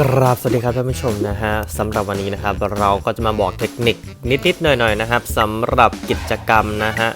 กราบสวัสดีครับท่านผู้ชมนะฮะสำหรับวันนี้นะครับเราก็จะมาบอกเทคนิคนิดๆหน่อยๆนะครับสำหรับกิจกรรมนะฮะ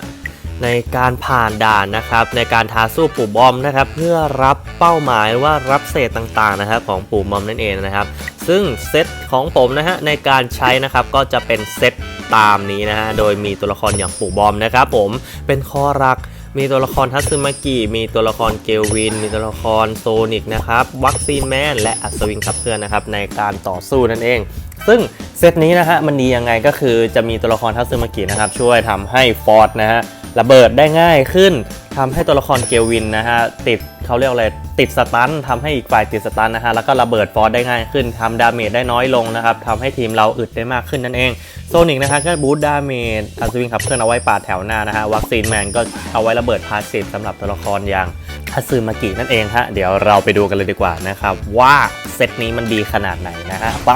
ในการผ่านด่านนะครับในการท้าสู้ปู่บอมนะครับเพื่อรับเป้าหมายว่ารับเศษต่างๆนะครับของปู่บอมนั่นเองนะครับ ซึ่งเซตของผมนะฮะในการใช้นะครับก็จะเป็นเซตตามนี้นะฮะโดยมีตัวละครอย่างปู่บอมนะครับผมเป็นข้อรัก มีตัวละครทัตซึมากิมีตัวละครเกลวิน มีตัวละครโซนิกนะครับวัคซีนแมนและอัศวินขับเคลื่อนนะครับในการต่อสู้นั่นเอง ซึ่งเซตนี้นะฮะมันดียังไงก็คือจะมีตัวละครทัตซึมากินะครับช่วยทำให้ฟอร์ดนะฮะระเบิดได้ง่ายขึ้น ทำให้ตัวละครเกลวินนะฮะติดเขาเรียกอะไรติดสตันทำให้อีกฝ่ายติดสตันนะฮะแล้วก็ระเบิดฟอร์ดได้ง่ายขึ้นทำดาเมจได้น้อยลงนะครับทำให้ทีมเราอึดได้มากขึ้นนั่นเองโซนิกนะครับก็บูตดาเมจอัศวินขับเคลื่อนเอาไว้ปาดแถวหน้านะฮะวัคซีนแมนก็เอาไว้ระเบิดพาสซีฟสำหรับตัวละครอย่างทัตสึมากินั่นเองฮะเดี๋ยวเราไปดูกันเลยดีกว่านะครับว่าเซตนี้มันดีขนาดไหนนะฮะไป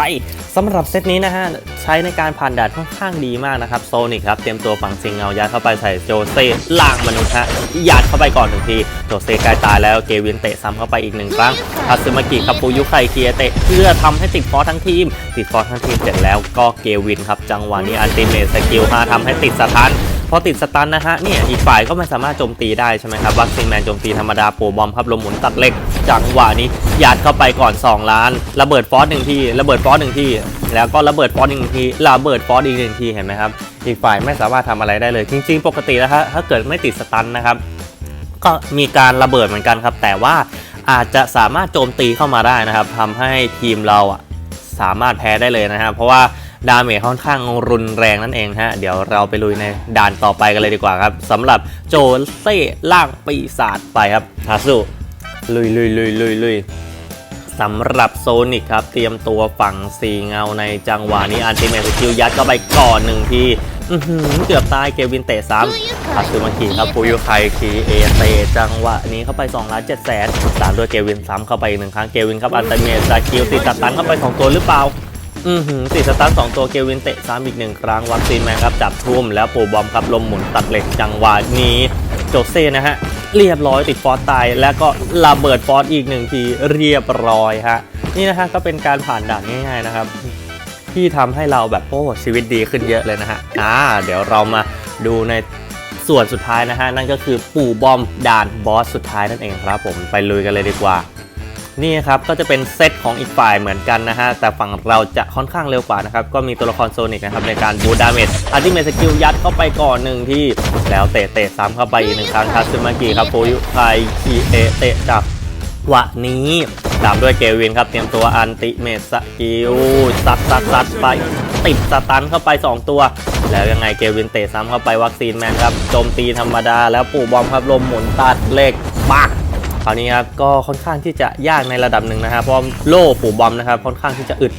สำหรับเซตนี้นะฮะ ช้ในการผ่านด่านค่อนข้างดีมากนะครับโซนิกครับเตรียมตัวฝังซิงเงายัดเข้าไปใส่โจเซ่ล่างมนุษย์ฮะยัดเข้าไปก่อนหนึ่งทีโจเซ่ใกล้ตายแล้วเกวินเตะซ้ำเข้าไปอีกหนึ่งครั้งทัตสึมากิกับปูยุไคเคียเตะเพื่อทำให้ติดฟอสทั้งทีม ติดฟอสทั้งทีมเสร็จแล้วก็เกวินครับจังหวะนี้อันติเมทสกิลฮาทำให้ติดสถาน พอติดสตันนะฮะเนี่ยอีกฝ่ายก็ไม่สามารถโจมตีได้ใช่ไหมครับวัคซีนแมนโจมตีธรรมดาปูบอมครับลมหมุนตัดเหล็กจังหวะนี้ยัดเข้าไปก่อน 2 ล้าน ระเบิดฟอสหนึ่งทีระเบิดฟอสหนึ่งทีแล้วก็ระเบิดฟอสอีกหนึ่งทีระเบิดฟอสอีกหนึ่งทีเห็นไหมครับอีกฝ่ายไม่สามารถทำอะไรได้เลย จริง ๆ ปกติแล้วฮะถ้าเกิดไม่ติดสตันนะครับก็มีการระเบิดเหมือนกันครับ แต่ว่าอาจจะสามารถโจมตีเข้ามาได้นะครับทำให้ทีมเราอะสามารถแพ้ได้เลยนะครับ เพราะว่า ดาเมจค่อนข้างรุนแรงนั่นเองฮะ เดี๋ยวเราไปลุยในด่านต่อไปกันเลยดีกว่าครับสำหรับโจเซ่ล่างปีศาจไปครับทาสุลุยลุยลุยลุยลุยสำหรับโซนิกครับ เตรียมตัวฝั่งสีเงาในจังหวะนี้อันติเมทสกิลยัดเข้าไปก่อนหนึ่งทีอื้อหือเกือบตายเกวินเตะซ้ำทัตสึมากิครับฟูยุไคคีเอเตจังหวะนี้เข้าไป2ล้าน7แสนตามด้วยเกวินซ้ำเข้าไปอีกหนึ่งครั้งเกวินครับอันเตเมสกิลติดสตันเข้าไป2ตัวหรือเปล่า อือหือติดสตัน2ตัวเกวินเตะซ้ำอีกหนึ่งครั้งวัคซีนแมนครับจับทุ่มแล้วปูบอมครับลมหมุนตัดเหล็กจังหวะนี้โจเซ่นะฮะเรียบร้อยติดฟอสตายแล้วก็ระเบิดฟอสอีกหนึ่งทีเรียบร้อยฮะนี่นะฮะก็เป็นการผ่านด่านง่ายๆนะครับ ที่ทำให้เราแบบโอ้ชีวิตดีขึ้นเยอะเลยนะฮะอ่าเดี๋ยวเรามาดูในส่วนสุดท้ายนะฮะนั่นก็คือปู่บอมด่านบอสสุดท้ายนั่นเองครับผมไปลุยกันเลยดีกว่า นี่ครับก็จะเป็นเซตของอีกฝ่ายเหมือนกันนะฮะ แต่ฝั่งเราจะค่อนข้างเร็วกว่านะครับ ก็มีตัวละครโซนิกนะครับในการบูดาเมจอัลติเมทสกิลยัดเข้าไปก่อนหนึ่งที่ แล้วเตะเตะซ้ำเข้าไปอีกหนึ่งครั้งทัตสึมากิครับโฟยุไคคีเอเตะจับวะนี้ตามด้วยเกวินครับเตรียมตัวอันติเมสกิลซัดซัดซัดไปติดสตันเข้าไป 2 ตัว แล้วยังไงเกวินเตะซ้ำเข้าไปวัคซีนแมนครับโจมตีธรรมดาแล้วปู่บอมครับลมหมุนตัดเหล็ก คราวนี้ครับก็ค่อนข้างที่จะยากในระดับหนึ่งนะครับเพราะโล่ปู่บอมนะครับค่อนข้างที่จะอึด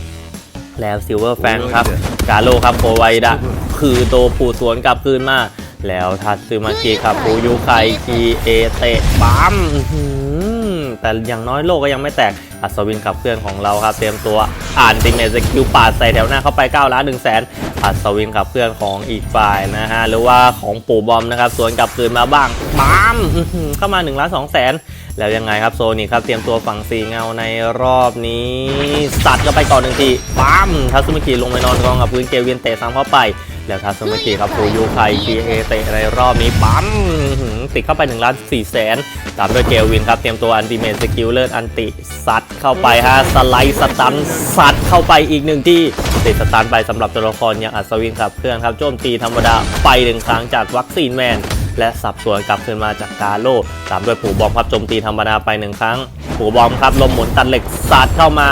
แล้วซิลเวอร์แฟงครับกาโลครับโคไวดะคือโตปูสวนกลับคืนมา แล้วทัตซึมากิครับปูยูไคคีเอเตะปั๊มอื แต่อย่างน้อยโลกก็ยังไม่แตก อัศวินขับเคลื่อนของเราครับ เตรียมตัวอ่านติเมสกิลปาดใส่แถวหน้าเข้าไป9ล้าน1แสนอัศวินขับเคลื่อนของอีกฝ่ายนะฮะ หรือว่าของปู่บอมนะครับสวนกลับคืนมาบ้างปั๊มเข้ามา1ล้าน2แสนแล้วยังไงครับโซนี่ครับเตรียมตัวฝั่งสีเงาในรอบนี้ สัดก็ไปก่อนหนึ่งทีปั๊มทัสุมิกิลงไปนอนกองกับพื้นเกวินเตะซ้ำเข้าไป แล้วทัสุมิกิครับฟูยูไคคีเอเตะในรอบนี้ปั๊มติดเข้าไป1ล้าน4แสนตามด้วยเกลวินครับ เตรียมตัวอันติเมทสกิลเลอร์อันติซัดเข้าไปฮะสไลด์สตันซัดเข้าไปอีกหนึ่งที่ติดสตันไปสำหรับตัวละครอย่างอัศวินครับเคลื่อนครับโจมตีธรรมดาไปหนึ่งครั้งจากวัคซีนแมน และสับสวนกลับคืนมาจากกาโลตามด้วยผูบอมครับโจมตีธรรมดาไปหนึ่งครั้ง ผูบอมครับลมหมุนตัดเหล็กสาดเข้ามา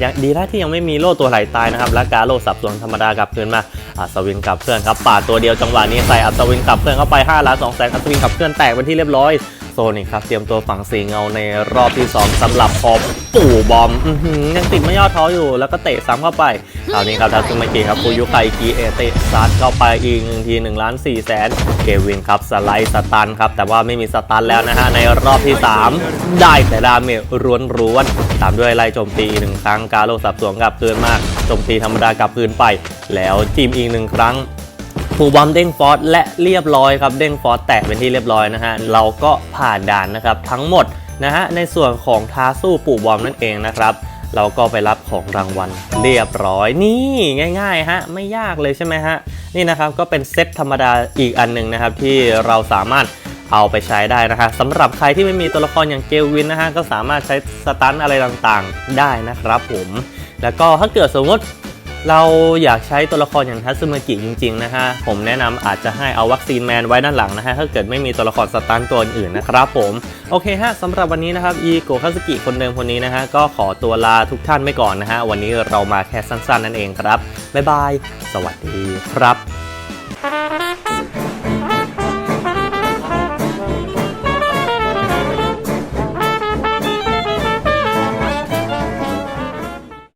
อย่างดีนะที่ยังไม่มีโล่ตัวไหลตายนะครับและกาโลสับสวนธรรมดากลับคืนมาอัศวินกลับเพื่อนครับปาดตัวเดียวจังหวะนี้ใส่อัศวินกลับเพื่อนเข้าไป5ล้าน2แสนอัศวินกลับเพื่อนแตกเป็นที่เรียบร้อย โซนิกครับ เตรียมตัวฝังสีเงาในรอบที่ 2สำหรับพอปู่บอมยังติดไม่ย่อท้ออยู่แล้วก็เตะซ้ำเข้าไปคราวนี้ครับทัตสึมากิครับฟูยุไคกีเอเตะซัดเข้าไปอีกหนึ่งที1ล้าน4แสนเกวินครับสไลด์สตันครับ แต่ว่าไม่มีสตันแล้วนะฮะในรอบที่ 3 ได้แต่ดาเมจร้วนๆตามด้วยไล่โจมตีหนึ่งครั้งกาโลสับสวนกลับคืนมากโจมตีธรรมดากลับคืนไป แล้วจิ้มอีกหนึ่งครั้ง ผูบอมเด้งฟอสและเรียบร้อยครับเด้งฟอสแตกเป็นที่เรียบร้อยนะฮะเราก็ผ่านด่านนะครับทั้งหมดนะฮะในส่วนของท้าสู้ปู่บอมนั่นเองนะครับเราก็ไปรับของรางวัลเรียบร้อยนี่ง่ายๆฮะไม่ยากเลยใช่ไหมฮะนี่นะครับก็เป็นเซตธรรมดาอีกอันหนึ่งนะครับที่เราสามารถเอาไปใช้ได้นะคะสำหรับใครที่ไม่มีตัวละครอย่างเกลวินนะฮะก็สามารถใช้สตันอะไรต่างๆได้นะครับผม แล้วก็ถ้าเกิดสมมติ เราอยากใช้ตัวละครอย่างทัตสึมากิจริงๆนะฮะ ผมแนะนำอาจจะให้เอาวัคซีนแมนไว้ด้านหลังนะฮะ ถ้าเกิดไม่มีตัวละครสตันตัวอื่นนะครับผม โอเคฮะสำหรับวันนี้นะครับ อีโกคาสกิคนเดิมคนนี้นะฮะ ก็ขอตัวลาทุกท่านไปก่อนนะฮะ วันนี้เรามาแค่สั้นๆนั่นเองครับ บ๊ายบาย สวัสดีครับ